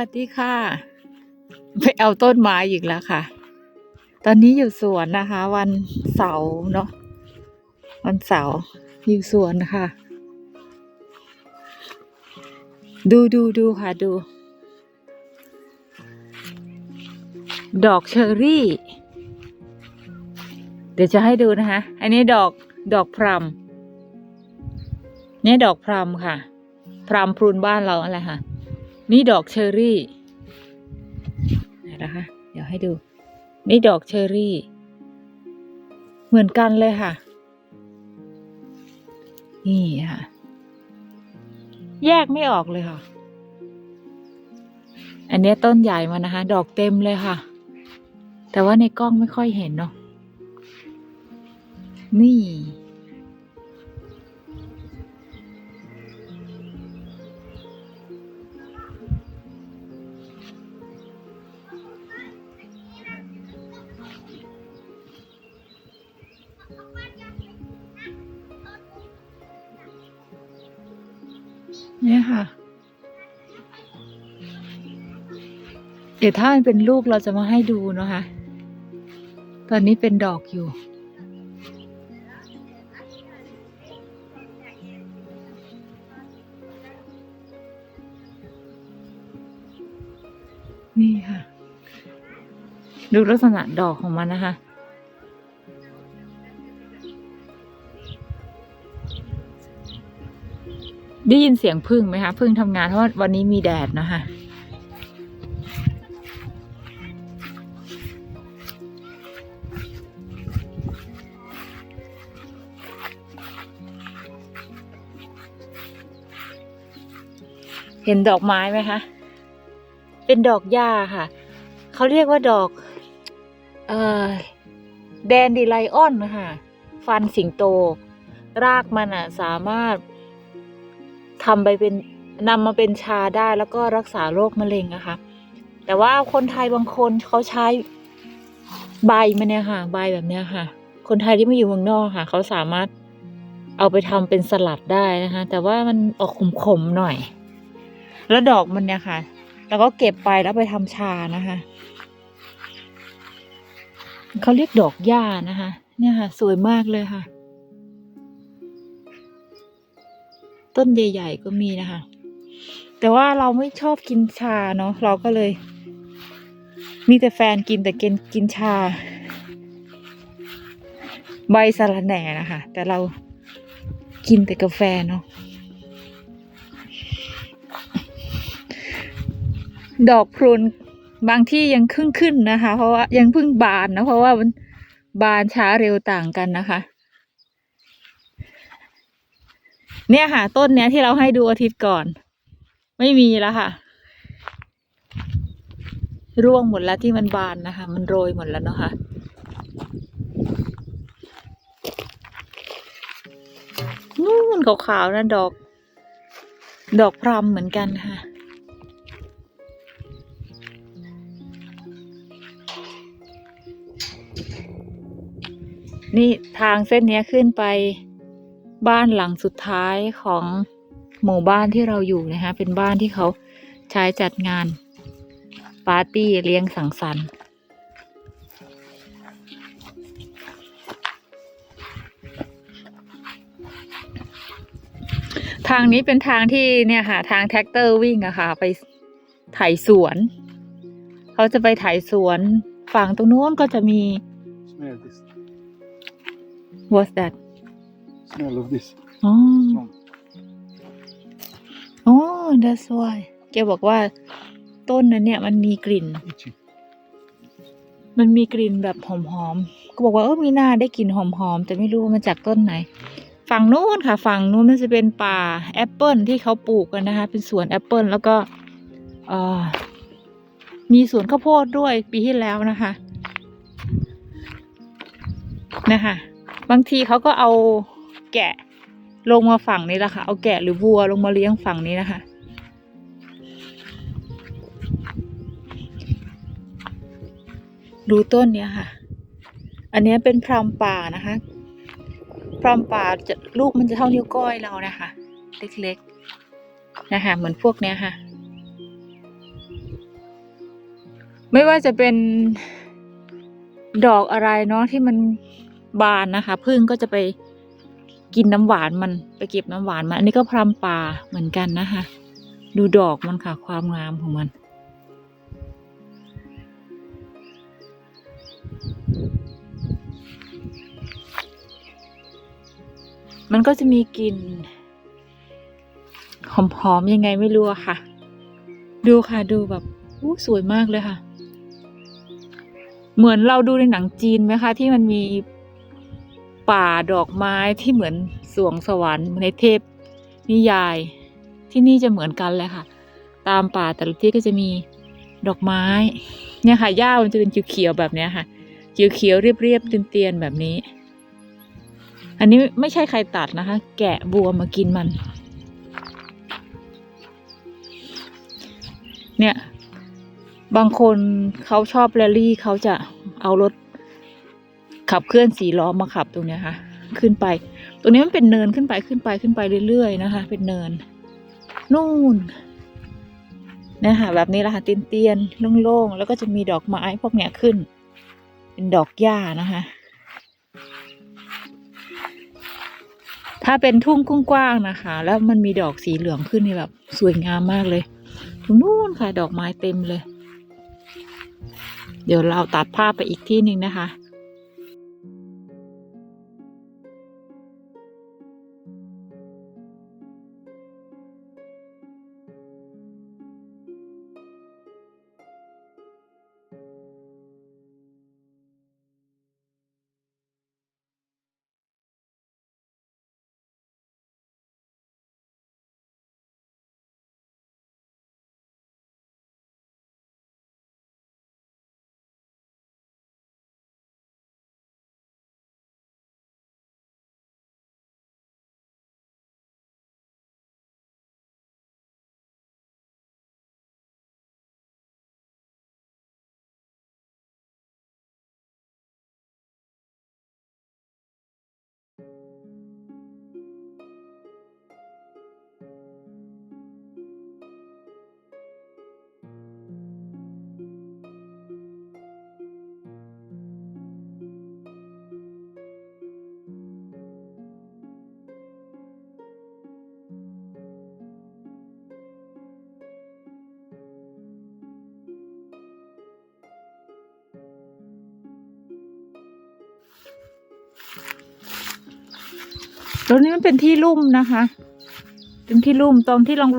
วัสดีค่ะ ไปเอาต้นไม้อีกแล้วค่ะ ตอนนี้อยู่สวนนะคะ วันเสาร์เนาะวันเสาร์อยู่สวนค่ะ ดูดูดูค่ะดู ดอกเชอรี่ เดี๋ยวจะให้ดูนะคะ อันนี้ดอกดอกพรมเนี่ยดอกพรมค่ะ พรมพรุนบ้านเราอะไรค่ะ นี่ดอกเชอรี่ไหนะคะเดี๋ยวให้ดู นี่ดอกเชอรี่ เหมือนกันเลยค่ะ นี่ค่ะ แยกไม่ออกเลยค่ะ อันนี้ต้นใหญ่มานะคะ ดอกเต็มเลยค่ะ แต่ว่าในกล้องไม่ค่อยเห็นเนาะนี่ ดี๋ยวถ้ามันเป็นลูกเราจะมาให้ดูนะคะ ตอนนี้เป็นดอกอยู่ นี่ค่ะ ดูลักษณะดอกของมันนะคะ ได้ยินเสียงพึ่งไหมคะ พึ่งทำงานเพราะว่าวันนี้มีแดดนะคะ เห็นดอกไม้ไหมคะ เป็นดอกหญ้าค่ะ เขาเรียกว่าดอก เอ่อแดนดีไลออนนะคะฟันสิงโต รากมันอะ สามารถทำไปเป็นนำมาเป็นชาได้แล้วก็รักษาโรคมะเร็งนะคะ แต่ว่าคนไทยบางคนเขาใช้ใบมันเนี่ยค่ะ ใบแบบเนี้ยค่ะ คนไทยที่ไม่อยู่เมืองนอกค่ะ เขาสามารถเอาไปทำเป็นสลัดได้นะคะ แต่ว่ามันออกขมๆหน่อย แล้วดอกมันเนี่ยค่ะ แล้วก็เก็บไปแล้วไปทำชานะคะเขาเรียกดอกหญ้านะคะ เนี่ยค่ะ สวยมากเลยค่ะ ต้นใหญ่ ๆ ก็มีนะคะ แต่ว่าเราไม่ชอบกินชาเนาะเราก็เลย มีแต่แฟนกินแต่กินกินชา ใบสะระแหน่นะคะ แต่เรากินแต่กาแฟเนาะ ดอกพรุนบางที่ยังครึ่งขึ้นนะคะ เพราะว่ายังเพิ่งบานนะเพราะว่ามันบานช้าเร็วต่างกันนะคะ เนี่ยค่ะ ต้นเนี้ยที่เราให้ดูอาทิตย์ก่อน ไม่มีแล้วค่ะ ร่วงหมดแล้วที่มันบานนะคะ มันโรยหมดแล้วเนาะค่ะนู่นขาวๆนะดอก ดอกพรำเหมือนกันค่ะ นี่ทางเส้นนี้ขึ้นไปบ้านหลังสุดท้ายของหมู่บ้านที่เราอยู่นะคะ เป็นบ้านที่เขาใช้จัดงานปาร์ตี้เลี้ยงสังสรรค์ทางนี้เป็นทางที่เนี่ยค่ะ ทางแท็กเตอร์วิ่งอะค่ะ ไปไถสวน เขาจะไปไถสวน ฝั่งตรงนู้นก็จะมี Smell this. what's that Smell of this. อ๋อ Strong. อ๋อ that's why แกบอกว่าต้นนั้นเนี่ยมันมีกลิ่น Itchy. มันมีกลิ่นแบบหอมๆ ก็บอกว่าเออมีหน้าได้กลิ่นหอมๆ แต่ไม่รู้ว่ามาจากต้นไหน ฝั่งนู้นค่ะ ฝั่งนู้นมันจะเป็นป่าแอปเปิลที่เขาปลูกกันนะคะ เป็นสวนแอปเปิลแล้วก็เอ่อ มีสวนข้าวโพดด้วยปีที่แล้วนะคะ นะคะ บางทีเขาก็เอาแกะลงมาฝั่งนี้แหละค่ะ เอาแกะหรือวัวลงมาเลี้ยงฝั่งนี้นะคะ ดูต้นเนี้ยค่ะ อันนี้เป็นพรามป่านะคะ พรามป่าจะลูกมันจะเท่านิ้วก้อยเรานะคะ เล็กๆ นะคะ เหมือนพวกเนี้ยค่ะ ไม่ว่าจะเป็นดอกอะไรเนาะที่มันบานนะคะพึ่งก็จะไปกินน้ำหวานมันไปเก็บน้ำหวานมันอันนี้ก็พรำป่าเหมือนกันนะคะ ดูดอกมันค่ะความงามของมัน มันก็จะมีกลิ่นหอมๆยังไงไม่รู้อะค่ะ ดูค่ะดูแบบอู้สวยมากเลยค่ะ เหมือนเราดูในหนังจีนไหมคะ ที่มันมีป่าดอกไม้ที่เหมือนสวงสวรรค์ในเทพนิยาย ที่นี่จะเหมือนกันเลยค่ะ ตามป่าแต่ละที่ก็จะมีดอกไม้ เนี่ยค่ะหญ้ามันจะเป็นเขียวๆแบบนี้ค่ะเขียวๆเรียบๆเตียนๆแบบนี้ อันนี้ไม่ใช่ใครตัดนะคะ แกะบัวมากินมัน เนี่ย บางคนเขาชอบแรลลี่เขาจะเอารถขับเคลื่อนสีล้อมาขับตรงนี้ค่ะ ขึ้นไป ตรงนี้มันเป็นเนินขึ้นไปขึ้นไปขึ้นไปเรื่อยๆนะคะ เป็นเนิน นู่นนี่ยค่ะแบบนี้ละค่ะเตียนๆโล่งๆแล้วก็จะมีดอกไม้พวกเนี้ยขึ้น เป็นดอกหญ้านะคะ ถ้าเป็นทุ่งกว้างๆนะคะ แล้วมันมีดอกสีเหลืองขึ้นนี่แบบสวยงามมากเลย ตรงนู้นค่ะ ดอกไม้เต็มเลย เดี๋ยวเราตัดภาพไปอีกที่หนึ่งนะคะ ตรงนี้มันเป็นที่ลุ่มนะคะเป็นที่ลุ่มตรงที่ลง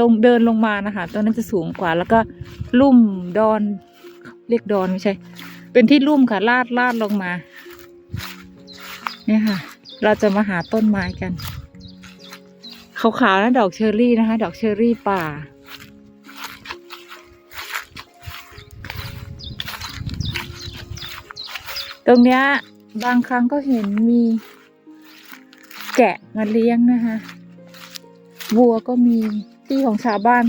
ลงเดินลงมานะคะตรงนั้นจะสูงกว่า แล้วก็ลุ่มดอน เรียกดอนไม่ใช่ เป็นที่ลุ่มค่ะลาดลาดลงมา เนี่ยค่ะ เราจะมาหาต้นไม้กันขาวๆนะดอกเชอร์รี่นะคะ ดอกเชอร์รี่ป่าตรงเนี้ยบางครั้งก็เห็นมี แกะมาเลี้ยงนะคะวัวก็มีที่ของชาวบ้าน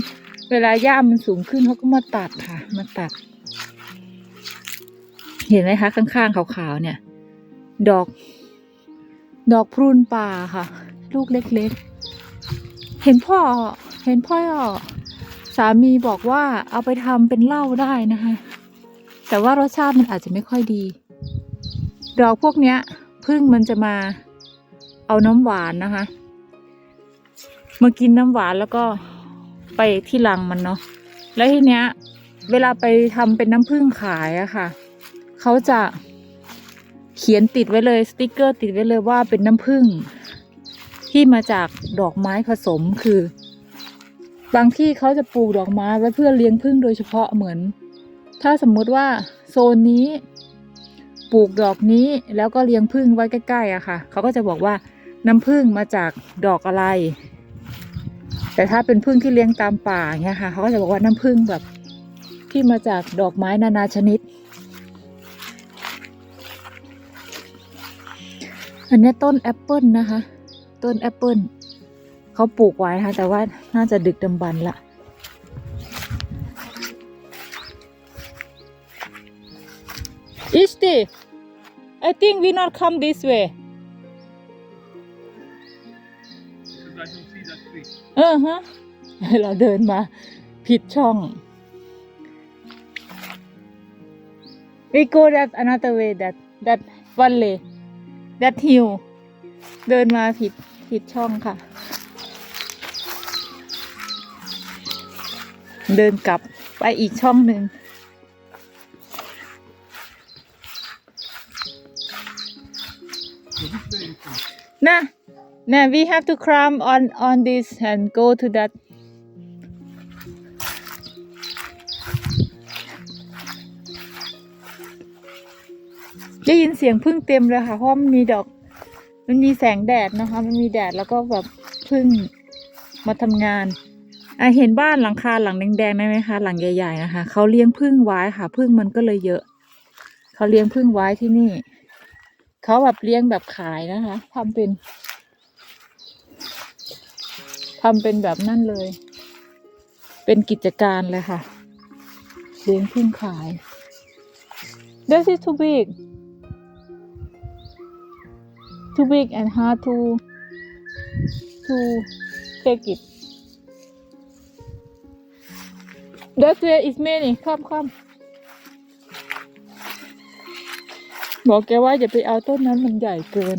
เวลาหญ้ามันสูงขึ้นเขาก็มาตัดค่ะ มาตัด เห็นไหมคะ ข้างๆขาวๆเนี่ย ดอก ดอกพรุนป่าค่ะ ลูกเล็กๆ เห็นพ่อ เห็นพ่อ สามีบอกว่าเอาไปทำเป็นเหล้าได้นะคะ แต่ว่ารสชาติมันอาจจะไม่ค่อยดี ดอกพวกเนี้ยพึ่งมันจะมา เอาน้ำหวานนะคะมากินน้ำหวานแล้วก็ไปที่รังมันเนาะแล้วทีเนี้ย เวลาไปทำเป็นน้ำผึ้งขายอะค่ะเขาจะเขียนติดไว้เลยสติกเกอร์ ติดไว้เลยว่าเป็นน้ำผึ้งที่มาจากดอกไม้ผสมคือ บางที่เขาจะปลูกดอกไม้ไว้เพื่อเลี้ยงผึ้งโดยเฉพาะเหมือน ถ้าสมมุติว่าโซนนี้ปลูกดอกนี้แล้วก็เลี้ยงผึ้งไว้ใกล้ๆอะค่ะเขาก็จะบอกว่า น้ำผึ้งมาจากดอกอะไร แต่ถ้าเป็นผึ้งที่เลี้ยงตามป่าเงี้ยค่ะเขาก็จะบอกว่าน้ำผึ้งแบบที่มาจากดอกไม้นานาชนิด อันนี้ต้นแอปเปิลนะคะ ต้นแอปเปิลเขาปลูกไว้ค่ะแต่ว่าน่าจะดึกดำบรรพ์ละ Isti, I think we not come this way. ออฮะเราเดินมาผิดช่อง we go that another way that that one way that hill เดินมาผิดผิดช่องค่ะ เดินกลับไปอีกช่องหนึ่ง นะ we have to climb on on this and go to that ได้ยินเสียงพึ่งเต็มเลยค่ะเพราะมันมีดอก มันมีแสงแดดนะคะ มันมีแดดแล้วก็แบบพึ่งมาทำงานอะเห็นบ้านหลังคาหลังแดงๆได้ไหมคะหลังใหญ่ๆนะคะเขาเลี้ยงพึ่งไว้ค่ะพึ่งมันก็เลยเยอะเขาเลี้ยงพึ่งไว้ที่นี่เขาแบบเลี้ยงแบบขายนะคะทำเป็น ทำเป็นแบบนั่นเลย เป็นกิจการเลยค่ะ เลี้ยงพึ่งขาย This is too big too big and hard to to take it That way is many come come บอกแกว่าอย่าไปเอาต้นนั้นมันใหญ่เกิน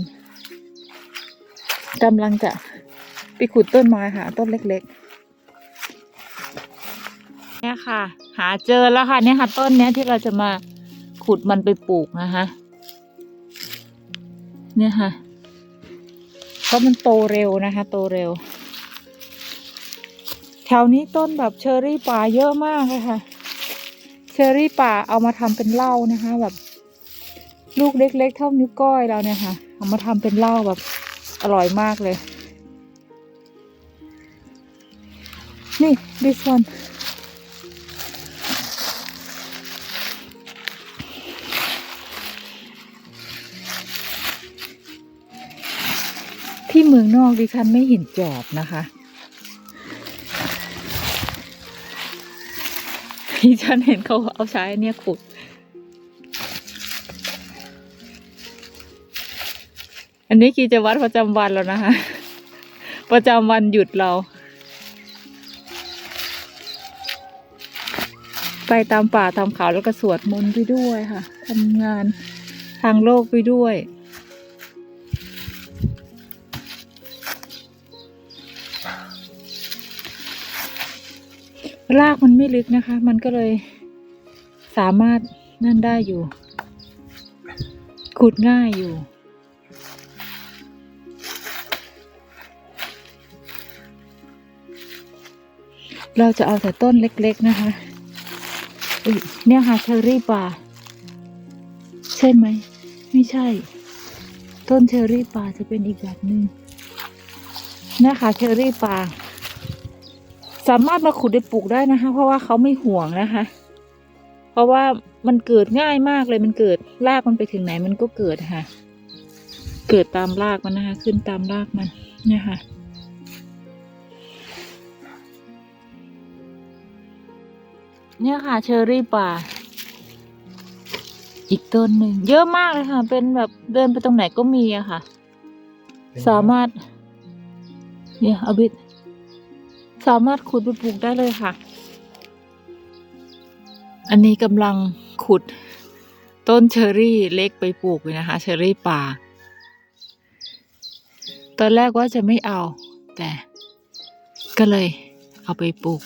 กำลังจะ ไปขุดต้นไม้หาต้นเล็กๆ เนี่ยค่ะ หาเจอแล้วค่ะเนี่ยค่ะ ต้นเนี้ยที่เราจะมาขุดมันไปปลูกนะคะเนี่ยค่ะเพราะมันโตเร็วนะคะ โตเร็ว แถวนี้ต้นแบบเชอร์รี่ป่าเยอะมากเลยค่ะ เชอร์รี่ป่าเอามาทำเป็นเหล้านะคะ แบบ ลูกเล็กๆเท่านิ้วก้อยเราเนี่ยค่ะ เอามาทำเป็นเหล้าแบบอร่อยมากเลย นี่ this one ที่เมืองนอกดิฉันไม่เห็นจอบนะคะ ดิฉันเห็นเขาเอาใช้เนี่ยขุด อันนี้กิจะวัตรประจำวันแล้วนะคะ ประจำวันหยุดเรา ไปตามป่าตามเขาแล้วก็สวดมนต์ไปด้วยค่ะทำงานทางโลกไปด้วย รากมันไม่ลึกนะคะ มันก็เลยสามารถนั่นได้อยู่ ขุดง่ายอยู่เราจะเอาแต่ต้นเล็ก ๆ นะคะ เนี่ยค่ะเชอร์รี่ป่า ใช่ไหม ไม่ใช่ ต้นเชอร์รี่ป่าจะเป็นอีกแบบหนึ่งเนี่ยค่ะเชอร์รี่ป่า สามารถมาขุดได้ปลูกได้นะคะ เพราะว่าเขาไม่ห่วงนะคะ เพราะว่ามันเกิดง่ายมากเลยมันเกิดรากมันไปถึงไหนมันก็เกิดค่ะ เกิดตามรากมันนะคะ ขึ้นตามรากมันเนี่ยค่ะ เนี่ยค่ะเชอร์รี่ป่า อีกต้นหนึ่งเยอะมากเลยค่ะ เป็นแบบเดินไปตรงไหนก็มีอะค่ะ สามารถ เนี่ยเอาบิดสามารถขุดไปปลูกได้เลยค่ะ อันนี้กำลังขุดต้นเชอร์รี่เล็กไปปลูกเลยนะคะ เชอร์รี่ป่า ตอนแรกว่าจะไม่เอา แต่ก็เลยเอาไปปลูก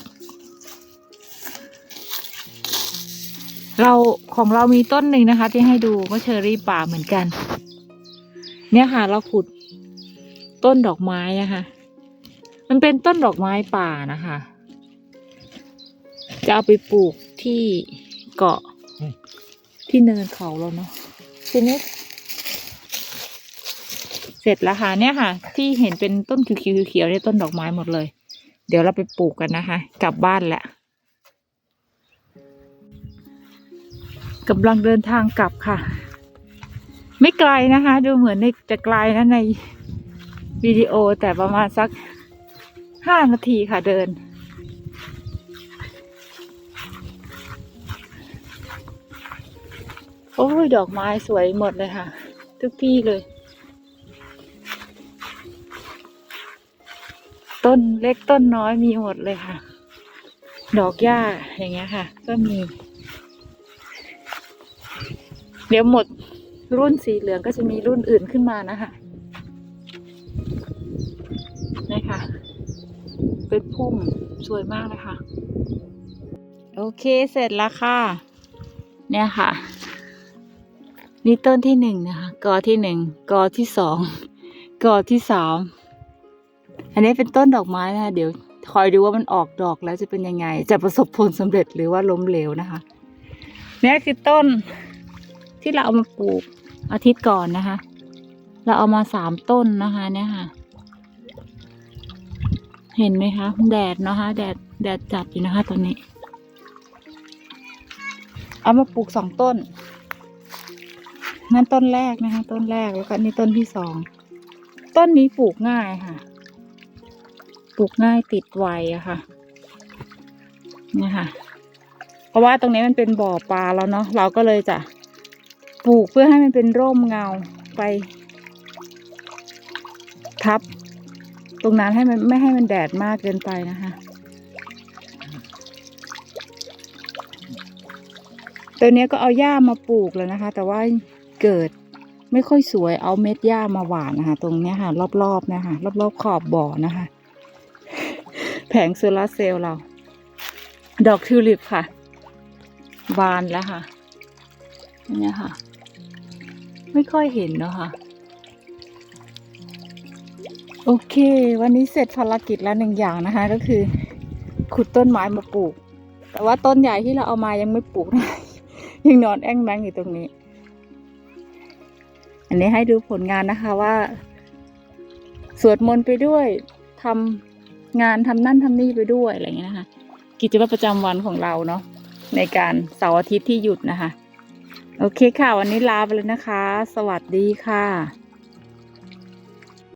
เราของเรามีต้นหนึ่งนะคะ ที่ให้ดูก็เชอรี่ป่าเหมือนกัน เนี่ยค่ะ เราขุดต้นดอกไม้นะคะ มันเป็นต้นดอกไม้ป่านะคะ จะเอาไปปลูกที่เกาะที่เนินเขาแล้วเนาะทีนี้เสร็จแล้วค่ะเนี่ยค่ะ ที่เห็นเป็นต้นเขียวๆเนี่ยต้นดอกไม้หมดเลย เดี๋ยวเราไปปลูกกันนะคะ กลับบ้านแหละ กำลังเดินทางกลับค่ะ ไม่ไกลนะคะ ดูเหมือนในจะไกลนะในวิดีโอแต่ประมาณสักห้านาทีค่ะเดิน โอ้ย ดอกไม้สวยหมดเลยค่ะ ทุกที่เลย ต้นเล็กต้นน้อยมีหมดเลยค่ะ ดอกหญ้าอย่างเงี้ยค่ะ ก็มี เดี๋ยวหมดรุ่นสีเหลืองก็จะมีรุ่นอื่นขึ้นมานะคะนี่ค่ะเป็นพุ่มสวยมากเลยค่ะ โอเคเสร็จแล้วค่ะ เนี่ยค่ะ นี่ต้นที่หนึ่งนะคะ กอที่หนึ่ง กอที่สอง กอที่สาม อันนี้เป็นต้นดอกไม้นะคะเดี๋ยวคอยดูว่ามันออกดอกแล้วจะเป็นยังไง จะประสบผลสำเร็จหรือว่าล้มเหลวนะคะเนี่ยคือต้น ที่เราเอามาปลูกอาทิตย์ก่อนนะคะ เราเอามาสามต้นนะคะ เนี่ยค่ะ เห็นไหมคะ แดดเนาะคะ แดดแดดจัดอยู่นะคะตอนนี้ เอามาปลูกสองต้นนั่นต้นแรกนะคะ ต้นแรกแล้วก็นนี่ต้นที่สองต้นนี้ปลูกง่ายค่ะ ปลูกง่ายติดไวอะค่ะเนี่ยค่ะ เพราะว่าตรงนี้มันเป็นบ่อปลาแล้วเนาะเราก็เลยจะ ปลูกเพื่อให้มันเป็นร่มเงาไป ทับ ตรงนั้นให้มันไม่ให้มันแดดมากเกินไปนะคะตัวนี้ก็เอาหญ้ามาปลูกแล้วนะคะ แต่ว่าเกิดไม่ค่อยสวยเอาเม็ดหญ้ามาหว่านนะคะ ตรงนี้ค่ะ รอบๆนะคะรอบๆขอบบ่อนะคะ แผงโซลาร์เซลล์เรา ดอกทิวลิปค่ะ บานแล้วค่ะนี่ค่ะ ไม่ค่อยเห็นเนาะค่ะ โอเค วันนี้เสร็จภารกิจแล้วหนึ่งอย่างนะคะ ก็คือ ขุดต้นไม้มาปลูก แต่ว่าต้นใหญ่ที่เราเอามายังไม่ปลูกนะยังนอนแอ่งแมงอยู่ตรงนี้ อันนี้ให้ดูผลงานนะคะว่า สวดมนต์ไปด้วยทำงานทำนั่นทำนี่ไปด้วยอะไรอย่างเงี้ยนะคะ กิจวัตรประจำวันของเราเนาะในการเสาร์อาทิตย์ที่หยุดนะคะ โอเคค่ะ วันนี้ลาไปเลยนะคะ สวัสดีค่ะ